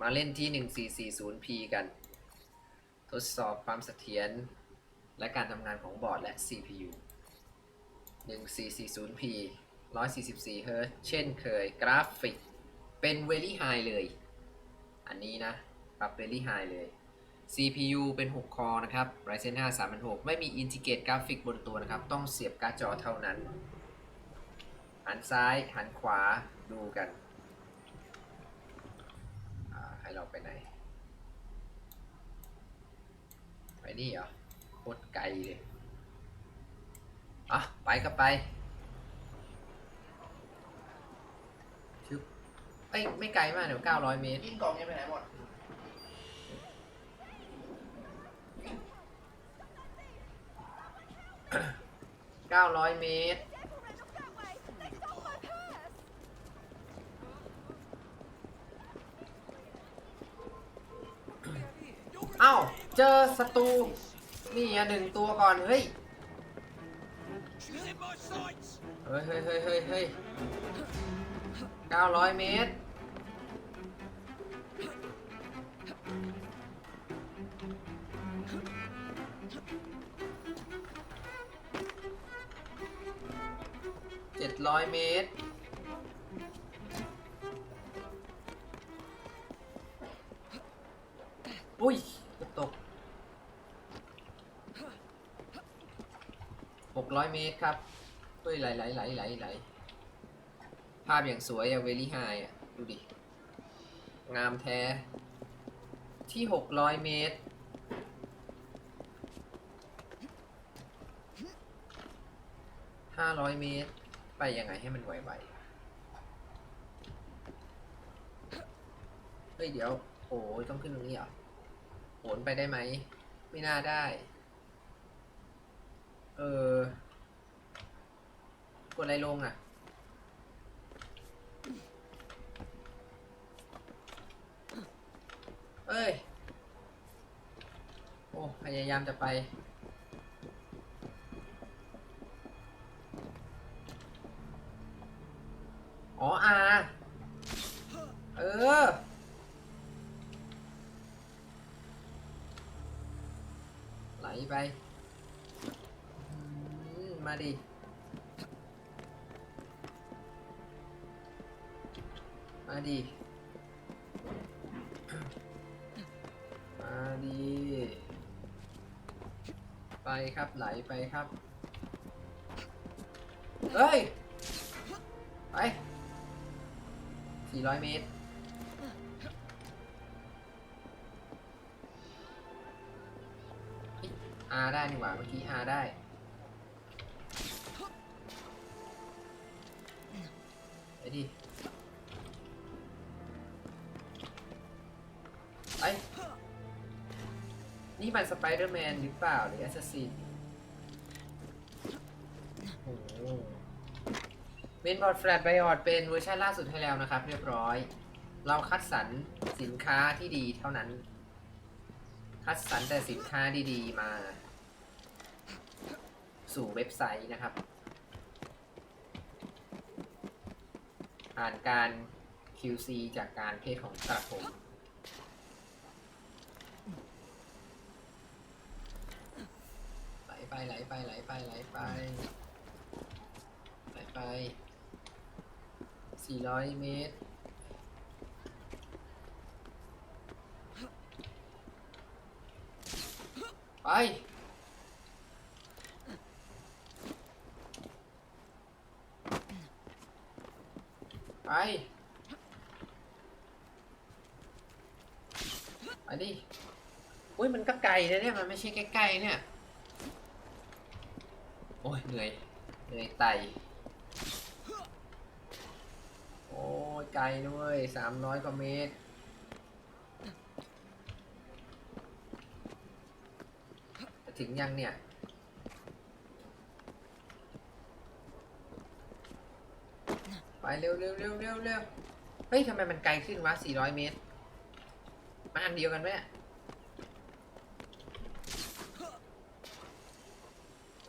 มาเล่นที่ 1440p กัน ทดสอบความเสถียรและการทำงานของบอร์ดและ CPU 1440p 144 Hz เช่นเคยกราฟิก เป็น Very High เลย อันนี้นะ ปรับ Very High เลย CPU เป็น 6 คอนะครับ Ryzen 5 3006 ไม่มี Integrate กราฟิกบนตัวนะครับ ต้องเสียบการ์ดจอเท่านั้น หันซ้าย หันขวาดูกัน เราไปไหน ไปนี่เหรอโคตรไกลเลยอะไปก็ไปชึบเอ้ยไม่ไกลมากเดี๋ยว900เมตรกินกล่องยังไปไหนหมด900เมตร อ้าเจอศัตรูนี่อะหนึ่งตัวก่อนเฮ้ยเฮ้ยเฮ้ยเฮ้ยเฮ้ยเฮ้ย900เมตร700เมตรอุ้ยตก 600 เมตรครับเฮ้ยไหลไหลไหลไหลไหลภาพอย่างสวยอะเวลี่ไฮอะดูดิ งามแท้ ที่ 600 เมตร 500 เมตร ไปยังไงให้มันไวๆ เฮ้ย เดี๋ยว โอ้ยต้องขึ้นตรงนี้เหรอโหนไปได้ไหม ไม่น่าได้ เออ กดอะไรลงอะ เอ้ย โอ้ พยายามจะไป อ๋ออาเออไหลไป ดิมาดิมาดิไปครับไหลไปครับ เฮ้ย ไป 400 เมตรอาได้นี่หว่าเมื่อกี้อาได้ ดิไปนี่มันสไปเดอร์แมนหรือเปล่าหรือแอสซัสซินโอ้เมนบอร์ดแฟลตไบออดเป็นเวอร์ชันล่าสุดให้แล้วนะครับ เรียบร้อย เราคัดสรรสินค้าที่ดีเท่านั้น คัดสรรแต่สินค้าดีๆมา สู่เว็บไซต์นะครับ ผ่านการ QC จากการเพจของกระผม ไหลไปไหลไปไหลไปไหลไปไหลไป 400 เมตร ไป ไป ไปดิ อุ้ยมันก็ไกลนะเนี่ย มันไม่ใช่ใกล้ๆเนี่ย โอ้ยเหนื่อย เหนื่อยไต โอ้ยไกลด้วยสามร้อยกว่าเมตรจะถึงยังเนี่ย ไปเร็วเร็วเร็วเร็วเร็วเฮ้ยทำไมมันไกลขึ้นวะ400เมตรมาอันเดียวกันไหมเนี่ย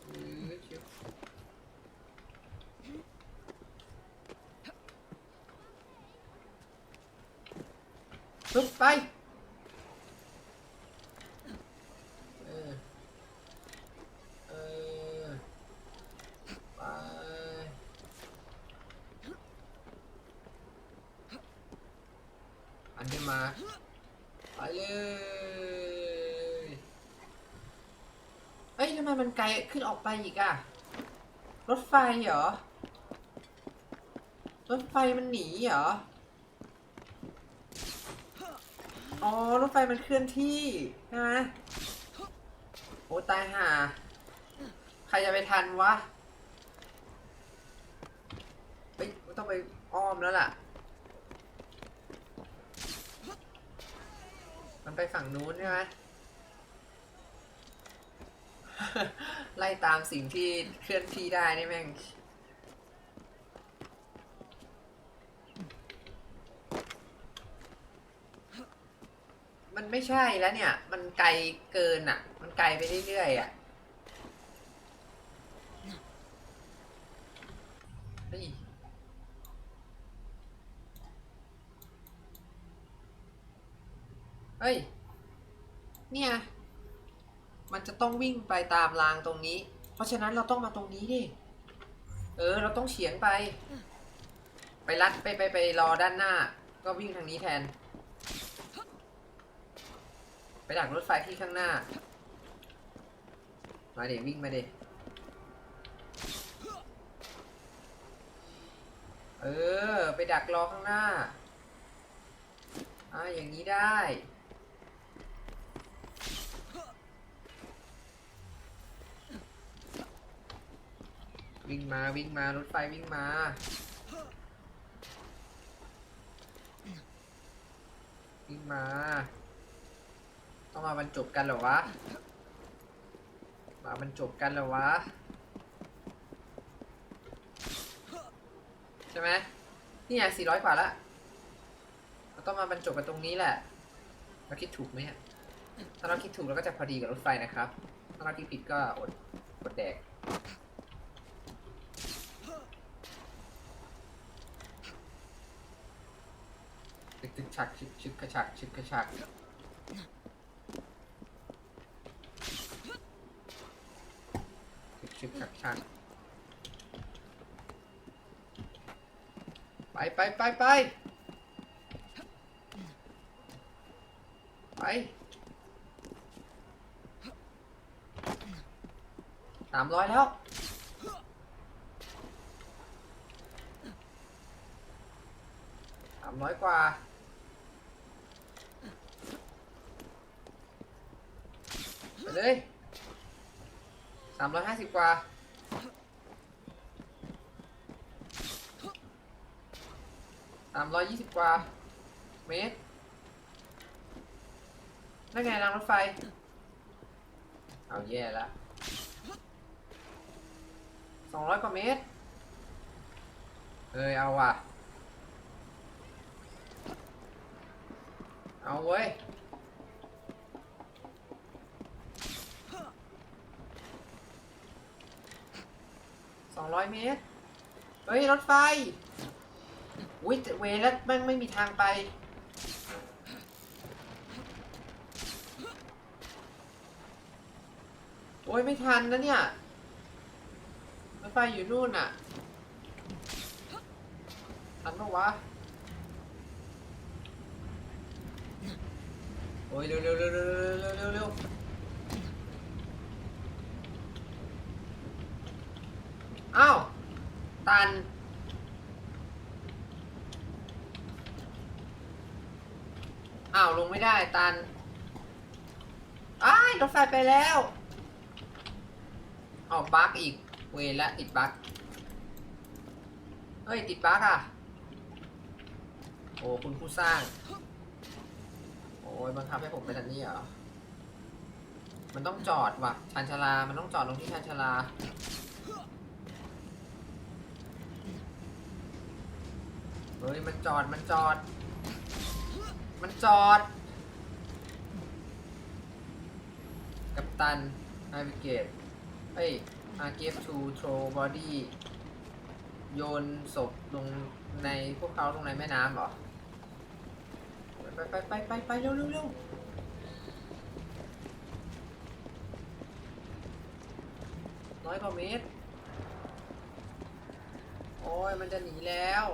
อือชิวปึ๊บไป เออ เออ ไป อันเดอร์ มาไปเลยเอ้ยทำไมมันไกลขึ้นออกไปอีกอะรถไฟเหรอ รถไฟมันหนีเหรอ อ๋อ รถไฟมันเคลื่อนที่ใช่ไหมโอ้ตายห่า ใครจะไปทันวะต้องไปอ้อมแล้วล่ะ มันไปฝั่งนู้นใช่ไหม ไล่ตามสิ่งที่เคลื่อนที่ได้นี่แม่ง มันไม่ใช่แล้วเนี่ย มันไกลเกินอะ มันไกลไปเรื่อยๆอะเฮ้ย ฮ้ย เนี่ย มันจะต้องวิ่งไปตามรางตรงนี้ เพราะฉะนั้นเราต้องมาตรงนี้ดิ เออ เราต้องเฉียงไป ไปลัดไปไปไปรอด้านหน้า ก็วิ่งทางนี้แทน ไปดักรถไฟที่ข้างหน้า มาเดี๋ยววิ่งมาเดี๋ยวเออ ไปดักรอข้างหน้าอ่าอย่างนี้ได้ วิ่งมาวิ่งมารถไฟวิ่งมา วิ่งมา ต้องมาบรรจบกันเหรอวะ มาบรรจบกันเหรอวะ ใช่ไหมนี่ไงสี่ร้อยกว่าละเราต้องมาบรรจบกันตรงนี้แหละ เราคิดถูกไหมถ้าเราคิดถูกเราก็จะพอดีกับรถไฟนะครับ ถ้าเราคิดผิดก็อดอดแดก กชึกชักชึกชึกกระชักชึกกระชักชึกชึกชักชักไปไปไปไปไปสามร้อยแล้วสามร้อยกว่า ไปเลยสามร้อยห้าสิบกว่าสามร้อยยี่สิบกว่า เมตรนั่นไงรางรถไฟ เอาแย่ละสองร้อยกว่าเมตร เอ้ย เอาว่ะ เอาเว้ย สอง ร้อยเมตร เฮ้ย รถไฟอุ้ยเวแล้วแม่งไม่มีทางไป โอ้ยไม่ทันนะเนี่ย รถไฟอยู่นู่นอะ ทันปะวะ โอ้ยเร็วเร็วเร็วเร็วเร็วเร็วเร็วอ้าวันอ้าวลงไม่ได้ตันอ้ายรถไฟไปแล้วออกบั๊กอีก เวละติดบั๊กเฮ้ย ติดบั๊กอะ โอ้คุณผู้สร้าง โอ้ยบังคับให้ผมเป็นอันนี้เหรอ มันต้องจอดว่ะชานชาลา มันต้องจอดลงที่ชานชาลา ฮ้ยมันจอดมันจอด มันจอด กัปตันนาวิเกตเฮ้ยอาเกฟทูโทรบอดี้โยนศพลงในพวกเขาลงในแม่น้ำเหรอ ไปไปไปไปไปเร็วเร็วเร็วน้อยกว่าเมตร โอ้ยมันจะหนีแล้ว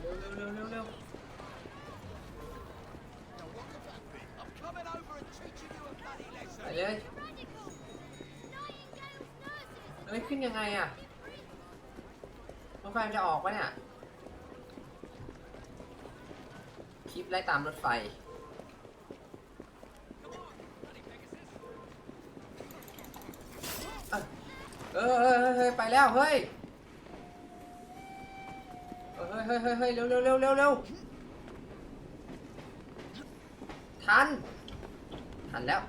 เร็วเร็วเร็วเร็วเร็ว I'm coming over and teaching you a bloody ไป lesson. เลยเฮ้ย ขึ้นยังไง อะรถไฟมันจะออกปะเนี่ย คลิปไล่ตามรถไฟ เออเออเออเฮ้ยไปแล้วเฮ้ยเออเฮ้ยเฮ้ยเฮ้ยเฮ้ยเร็วเร็วเร็วเร็วเร็วทัน ทันแล้ว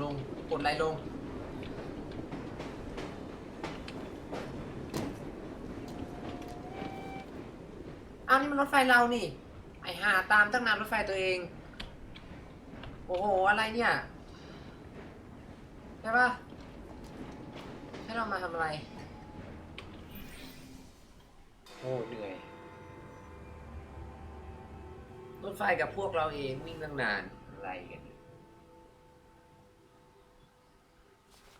ลง ก ดอะไรลงอ้าวนี่มันรถไฟเรานี่ ไอหาตามตั้งนานรถไฟตัวเอง โอ้โห อะไรเนี่ย ใช่ปะให้เรามาทำอะไร โอ้เหนื่อย รถไฟกับพวกเราเองวิ่งตั้งนานอะไรกัน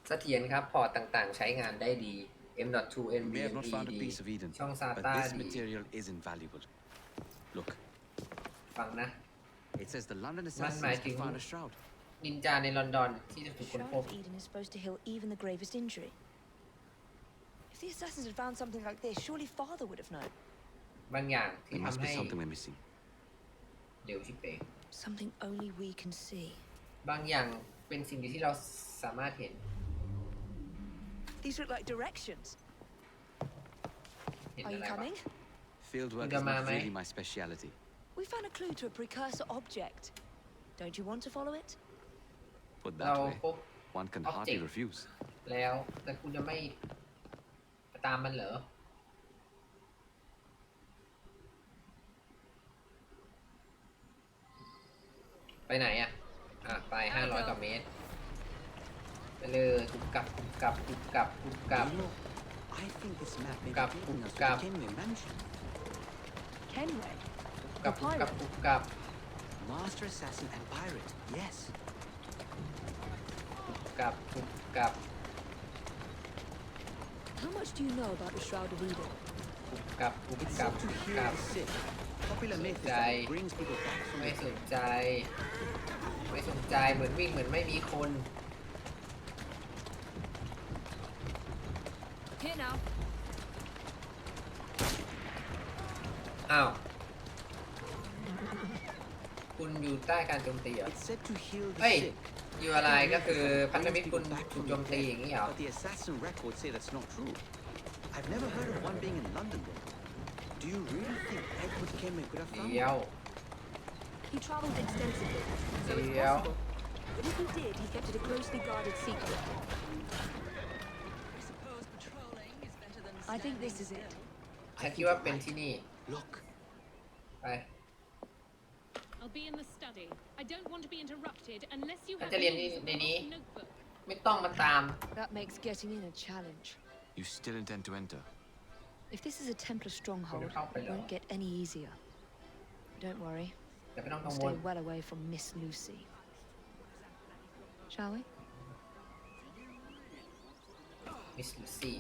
เนี่ยเสถียรครับ พอร์ตต่างๆ ใช้งานได้ดี M.2 We have not NVMe found a ดี piece of Eden, ช่อง but SATA this ดี material is invaluable. Look, ฟังนะ it says the London Man assassins mighty have found who? a shroud. นินจาในลอนดอนที่จะถูก The ค้น Shroud พบ of Eden is supposed to heal even the gravest injury. If the assassins had found something like this, surely father would have known. บางอย่างที่ There must ทำ be ให้ something we're missing. เร็วชิบเป๋ง Something only we can see. บางอย่างเป็นสิ่งที่เราสามารถเห็น These look like directions. เห็น Are อะ you ไรวะ coming? Fieldwork Uda is not mame. really my speciality. We found a clue to a precursor object. Don't you want to follow it? Put เรา that way, พบ one can hardly Object. refuse. แล้ว แต่คุณจะไม่ตามมันเหรอ ไปไหนอ่ะ อ่ะ ไปห้าร้อยกว่าเมตร ไป เลยกุบกับกุบกับกุบกับกุบกับ You know, I think this map may be Gap, taking us to gap. the Kenway Mansion. Kenway. กับกุบกับกุบกับ Master assassin and pirate, yes. กับกุบกับ How much do you know about the Shroud of Eden? กุบกับกุบ It's กับ said กุ to บ heal กับ the sick. Popular myth is Guy. that it brings people back from ไม่ the สนใจ ไม่สนใจเหมือนวิ่งเหมือนไม่มีคน อ้าว คุณอยู่ใต้การโจมตีเหรอ It's said to heal the Hey, sick. อยู่อะไรก็คือ It พันธ brings มิตรคุณ people back ถูก from โจ the มตีอย่างนี้เหรอ But the assassin records say that's not true. I've never heard of one being in London though. Do you really think Edward Kenway could have found เดี๋ยว He travelled extensively, so it's Yeah. possible. But if he did, he kept it a closely guarded secret. I think this is it. ฉันคิดว่าเป็นที่นี่ Look, ไป I'll be in the study. I don't want to be interrupted unless you Kan have ta lian news ni- of ni the ni. lost notebook. ไม่ต้องมาตาม That makes getting in a challenge. You still intend to enter? If this is a Templar stronghold, help it won't along. get any easier. Don't worry, แต่ไม่ต้องกัง I'll วล stay well away from Miss Lucy. Shall we? มิสลูซี่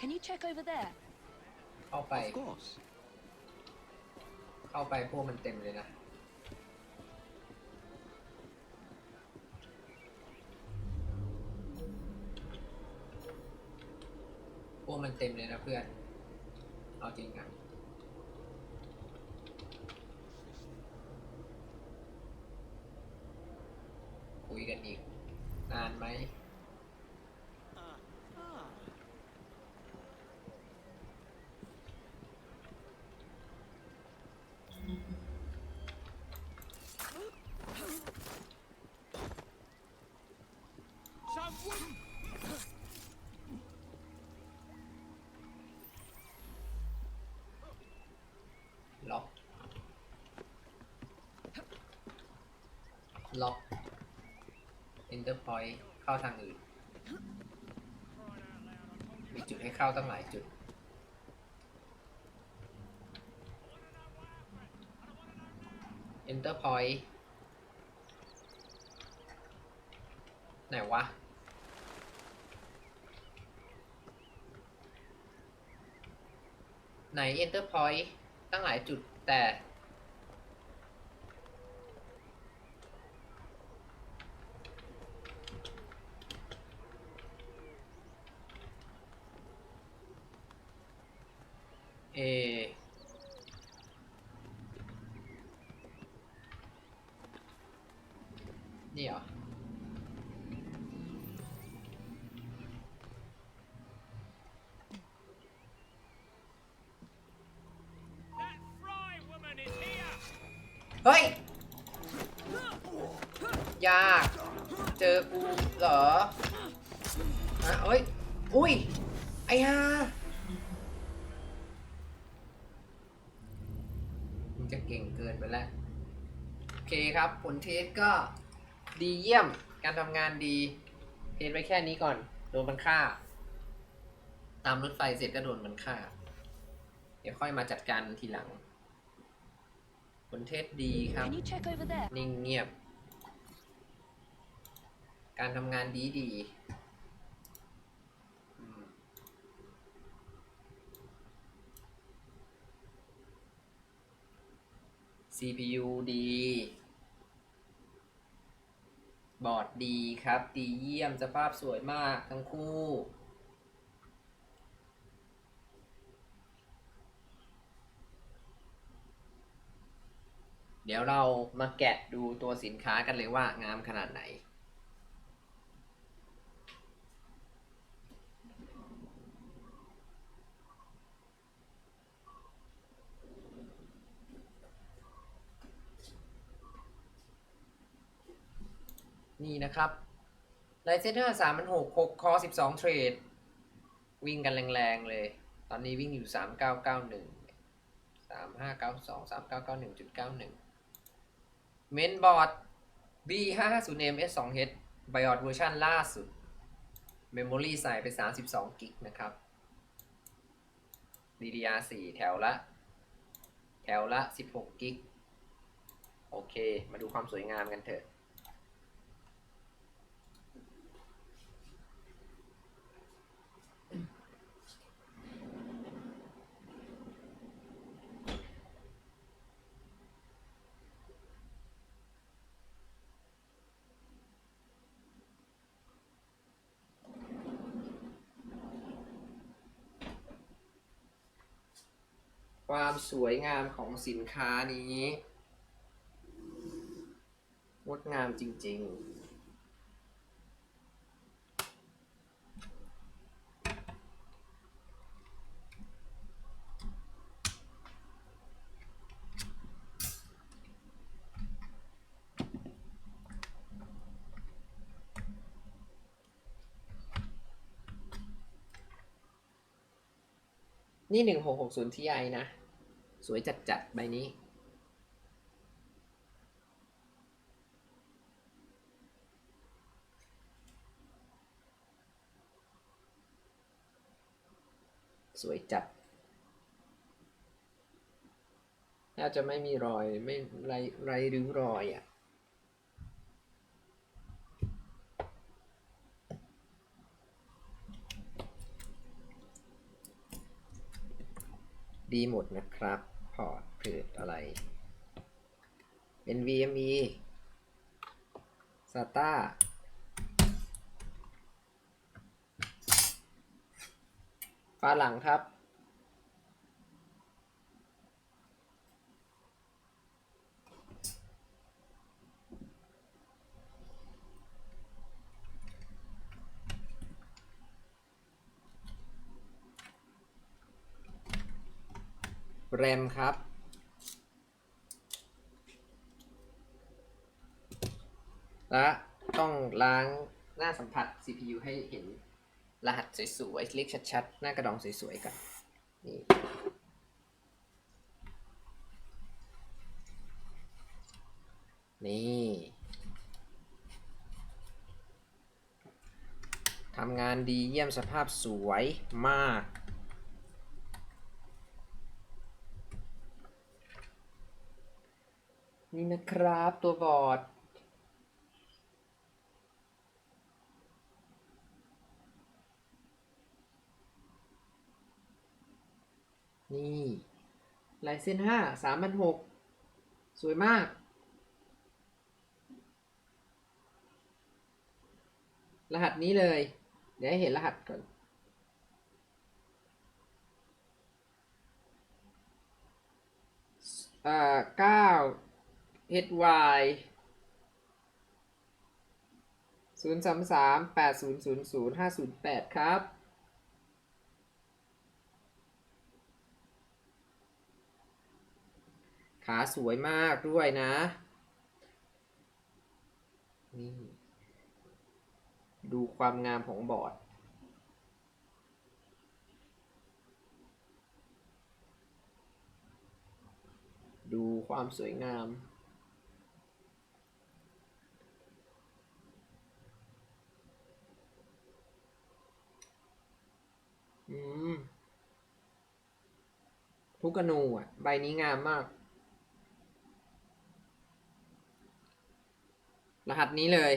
Can you check over there? เข้าไป of course. เข้าไปพวกมันเต็มเลยนะ พวกมันเต็มเลยนะเพื่อน เอาจริงอะ คุยกันอีก นานไหม Someone ล็อก ล็อก enter point เข้าทางอื่น มีจุดให้เข้าตั้งหลายจุด enter point ไหนวะ ไหน enter point ตั้งหลายจุดแต่ เอ นี่เหรอเฮ้ย ยาก เจอกูเหรอฮะเอ้ย อุ้ย ไอ้ห่ามันจะเก่งเกินไปแล้ว โอเคครับ ผลเทสก็ ดีเยี่ยม การทำงานดีเทสไว้แค่นี้ก่อน โดนมันฆ่า ตามรถไฟเสร็จก็โดนมันฆ่า เดี๋ยวค่อยมาจัดการทีหลังผลเทสดีครับ Can you check over there? นิ่งเงียบ การทำงานดีดีอืม CPU ดี บอร์ดดีครับดีเยี่ยมสภาพสวยมากทั้งคู่ เดี๋ยวเรามาแกะดูตัวสินค้ากันเลยว่างามขนาดไหน นี่นะครับ l i เซนเ e อร์สามพันหกหกคอสิบสองเทรด วิ่งกันแรงๆเลย ตอนนี้วิ่งอยู่สามเก้าเก้าหนึ่งสามห้าเก้าสองสามเก้าเก้าหนึ่งจุดเก้าหนึ่งเมนบอร์ด B 5 5 0 M S 2 H ไบออดเวอร์ชันล่าสุด Memory ใส่ไป32กิกนะครับ DDR 4แถวละ แถวละ16กิก โอเค มาดูความสวยงามกันเถอะ ความสวยงามของสินค้านี้งดงามจริง ๆนี่1660 Ti นะ สวยจัดๆใบนี้ สวยจัดน่าจะไม่มีรอยไม่ไรไรริ้วรอยอะ ดีหมดนะครับ พอร์ตเพจอะไร NVMe SATA ฝาหลังครับ แรมครับ และต้องล้างหน้าสัมผัส CPU ให้เห็นรหัสสวยๆ เล็กชัดๆ หน้ากระดองสวยๆกันนี่นี่ทำงานดีเยี่ยมสภาพสวยมาก นี่นะครับตัวบอร์ดนี่ลายเส้นห้าสามพันหกสวยมาก รหัสนี้เลย เดี๋ยวให้เห็นรหัสก่อนเอ่าเก้า HY ศูนย์สามสามแปดศูนย์ศูนย์ศูนย์ห้าศูนย์แปดครับ ขาสวยมากด้วยนะ นี่ ดูความงามของบอร์ดดูความสวยงาม อืมทุกกนูอะ ใบนี้งามมาก รหัสนี้เลย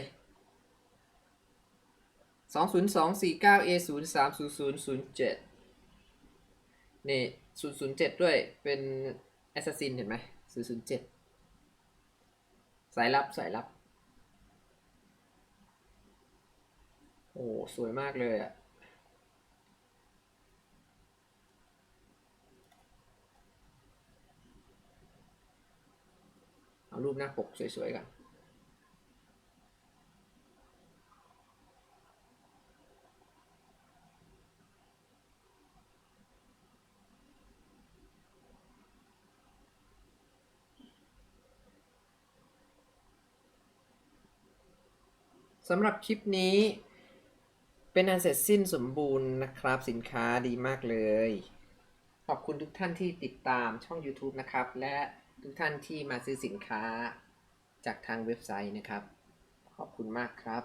2 0 2 4 9 A 0 3 0 0 0 7 นี่ 007 ด้วย เป็น Assassin เห็นไหม 007 สายลับ สายลับ โอ้ สวยมากเลยอะ เอารูปหน้าปกสวยๆกันสำหรับคลิปนี้เป็นอันเสร็จสิ้นสมบูรณ์นะครับ สินค้าดีมากเลย ขอบคุณทุกท่านที่ติดตามช่อง YouTube นะครับ และ ทุกท่านที่มาซื้อสินค้าจากทางเว็บไซต์นะครับ ขอบคุณมากครับ